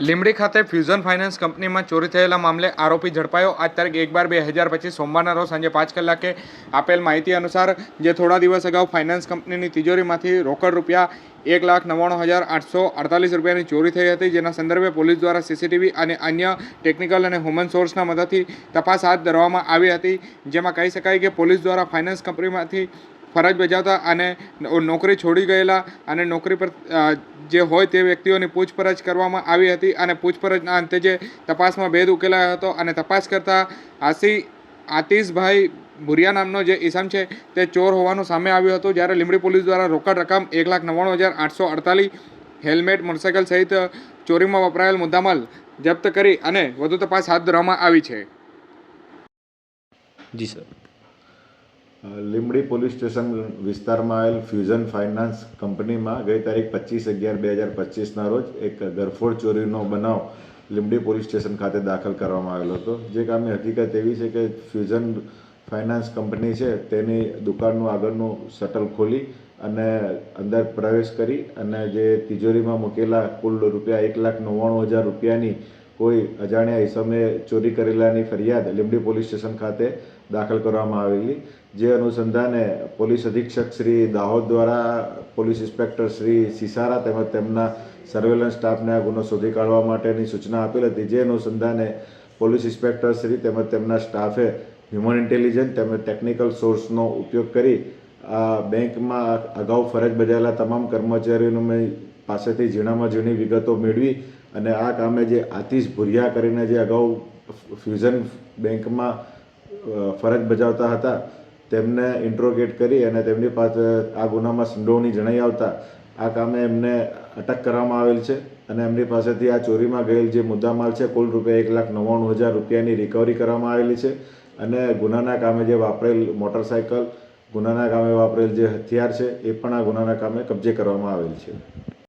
લીંબડી ખાતે fusion finance કંપનીમાં ચોરી થયેલા મામલે આરોપી ઝડપાયો. આજ તારીખ એક બાર બે હજાર પચીસ સોમવારના રોજ સાંજે પાંચ કલાકે આપેલ માહિતી અનુસાર જે થોડા દિવસ અગાઉ ફાઇનાન્સ કંપનીની તિજોરીમાંથી રોકડ રૂપિયા એક લાખ નવ્વાણું હજાર આઠસો અડતાલીસ રૂપિયાની ચોરી થઈ હતી. જેના સંદર્ભે પોલીસ દ્વારા સીસીટીવી અને અન્ય ટેકનિકલ અને હ્યુમન સોર્સના મદદથી તપાસ હાથ ધરવામાં આવી હતી. જેમાં કહી શકાય કે પોલીસ દ્વારા ફાઇનાન્સ કંપનીમાંથી ફરજ બજાવતા અને નોકરી છોડી ગયેલા અને નોકરી પર જે હોય તે વ્યક્તિઓની પૂછપરછ કરવામાં આવી હતી અને પૂછપરછના અંતે જે તપાસમાં ભેદ ઉકેલાયો હતો અને તપાસ કરતા આસી આતિશભાઈ ભુરિયા નામનો જે ઈસમ છે તે ચોર હોવાનું સામે આવ્યું હતું જ્યારે લીંબડી પોલીસ દ્વારા રોકડ રકમ એક લાખ નવ્વાણું હજાર આઠસો અડતાલીસ હેલ્મેટ, મોટરસાઇકલ સહિત ચોરીમાં વપરાયેલ મુદ્દામાલ જપ્ત કરી અને વધુ તપાસ હાથ ધરવામાં આવી છે. જી, સર. લીંબડી પોલીસ સ્ટેશન વિસ્તારમાં આવેલ ફ્યુઝન ફાઇનાન્સ કંપનીમાં ગઈ તારીખ પચીસ અગિયાર બે હજાર પચીસના રોજ એક ગરફોડ ચોરીનો બનાવ લીમડી પોલીસ સ્ટેશન ખાતે દાખલ કરવામાં આવેલો હતો. જે કામની હકીકત એવી છે કે ફ્યુઝન ફાઇનાન્સ કંપની છે તેની દુકાનનું આગળનું શટલ ખોલી અને અંદર પ્રવેશ કરી અને જે તિજોરીમાં મૂકેલા કુલ રૂપિયા એક લાખ નવ્વાણું હજાર રૂપિયાની કોઈ અજાણ્યા ઇસમે ચોરી કરેલાની ફરિયાદ લીંબડી પોલીસ સ્ટેશન ખાતે દાખલ કરવામાં આવેલી. જે અનુસંધાને પોલીસ અધિક્ષક શ્રી દાહોદ દ્વારા પોલીસ ઇન્સ્પેક્ટર શ્રી સિસારા તેમજ તેમના સર્વેલન્સ સ્ટાફને આ ગુનો શોધી કાઢવા માટેની સૂચના આપેલ હતી. જે અનુસંધાને પોલીસ ઇન્સ્પેક્ટર શ્રી તેમજ તેમના સ્ટાફે હ્યુમન ઇન્ટેલિજન્સ તેમજ ટેકનિકલ સોર્સનો ઉપયોગ કરી આ બેંકમાં અગાઉ ફરજ બજાવેલા તમામ કર્મચારીઓને પાસેથી ઝીણામાં ઝીણી વિગતો મેળવી અને આ કામે જે આતિશ ભુરિયા કરીને જે અગાઉ ફ્યુઝન બેંકમાં ફરજ બજાવતા હતા, તેમને ઇન્ટ્રોગેટ કરી અને તેમની પાસે આ ગુનામાં સંડોવણી જણાઈ આવતા આ કામે એમને અટક કરવામાં આવેલ છે અને એમની પાસેથી આ ચોરીમાં ગયેલ જે મુદ્દામાલ છે, કુલ રૂપિયા એક લાખ નવ્વાણું હજાર રૂપિયાની રિકવરી કરવામાં આવેલી છે અને ગુનાના કામે જે વાપરેલ મોટરસાયકલ ગુનાના કામે વાપરેલ જે હથિયાર છે, એ પણ આ ગુનાના કામે કબજે કરવામાં આવેલ છે.